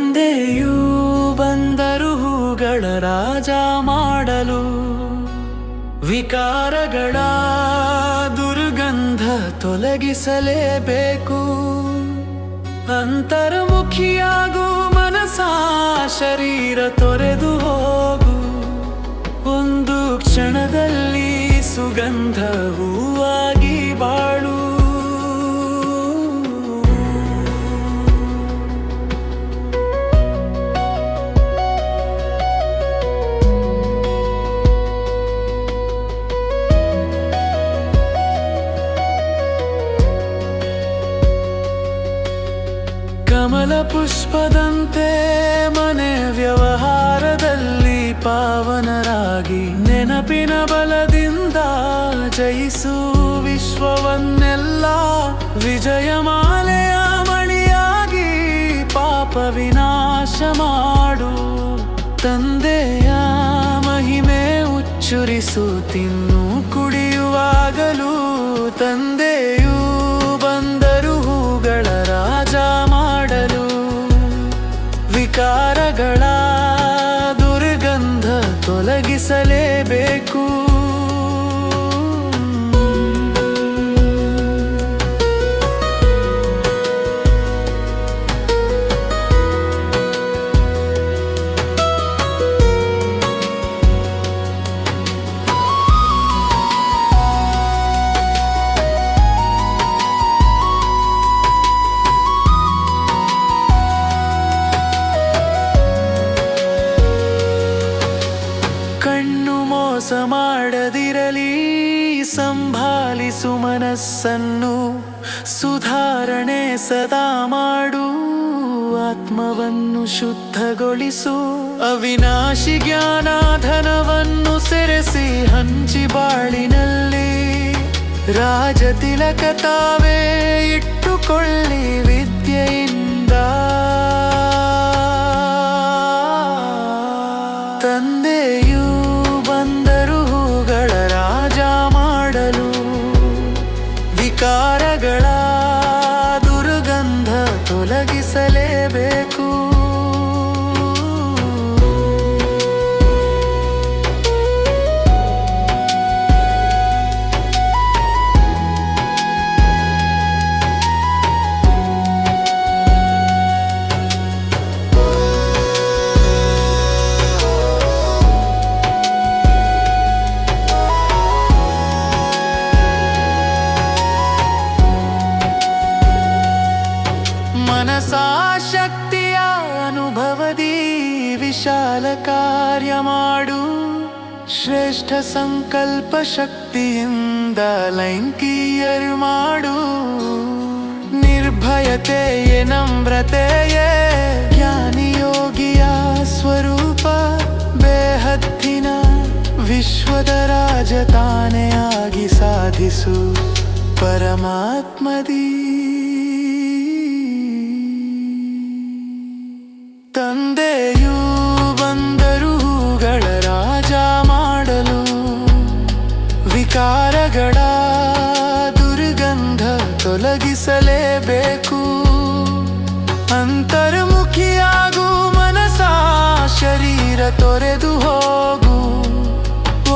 ತಂದೆಯೂ ಬಂದರು ಹೂಗಳ ರಾಜ ಮಾಡಲು. ವಿಕಾರಗಳ ದುರ್ಗಂಧ ತೊಲಗಿಸಲೇಬೇಕು. ಅಂತರ್ಮುಖಿಯಾಗೂ ಮನಸಾ ಶರೀರ ತೊರೆ ಕಮಲ ಪುಷ್ಪದಂತೆ ಮನೆ ವ್ಯವಹಾರದಲ್ಲಿ ಪಾವನರಾಗಿ ನೆನಪಿನ ಬಲದಿಂದ ಜಯಿಸು ವಿಶ್ವವನ್ನೆಲ್ಲ. ವಿಜಯಮಾಲೆಯ ಮಣಿಯಾಗಿ ಪಾಪ ವಿನಾಶ ಮಾಡು. ತಂದೆಯ ಮಹಿಮೆ ಉಚ್ಚುರಿಸು, ತಿನ್ನು, ಕುಡಿಯುವಾಗಲೂ ತಂದೆಯೂ ತೊಲಗಿಸಲೇಬೇಕು. ಸಂಭಾಲಿಸು ಮನಸ್ಸನ್ನು ಸುಧಾರಣೆ ಸದಾ ಮಾಡು. ಆತ್ಮವನ್ನು ಶುದ್ಧಗೊಳಿಸು. ಅವಿನಾಶಿ ಜ್ಞಾನಾಧನವನ್ನು ಸೆರೆಸಿ ಹಂಚಿ ಬಾಳಿನಲ್ಲಿ. ರಾಜ ತಿಲಕ ತಾವೇ ಇಟ್ಟುಕೊಳ್ಳಿ ವಿದ್ಯೆಯಿಂದ. ತಂದೆಯೂ ತೊಲಗಿಸಲೇಬೇಕು ವಿಶಾಲ ಕಾರ್ಯ ಮಾಡು. ಶ್ರೇಷ್ಠ ಸಂಕಲ್ಪ ಶಕ್ತಿಯಿಂದ ಲೈಂಗಿಯರು ಮಾಡು. ನಿರ್ಭಯತೆಯೇ ನಮ್ರತೆಯೇ. ಜ್ಞಾನಿಯೋಗಿಯ ಸ್ವರೂಪ, ಬೇಹದ್ದಿನ ವಿಶ್ವದ ರಾಜ ತಾನೇ ಆಗಿ ಸಾಧಿಸು. ಪರಮಾತ್ಮದಿ ತೊಲಗಿಸಲೇಬೇಕು ಅಂತರ್ಮುಖಿಯಾಗು ಮನಸ ಶರೀರ ತೊರೆದು ಹೋಗು.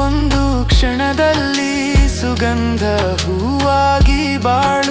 ಒಂದು ಕ್ಷಣದಲ್ಲಿ ಸುಗಂಧ ಹೂವಾಗಿ ಬಾಳು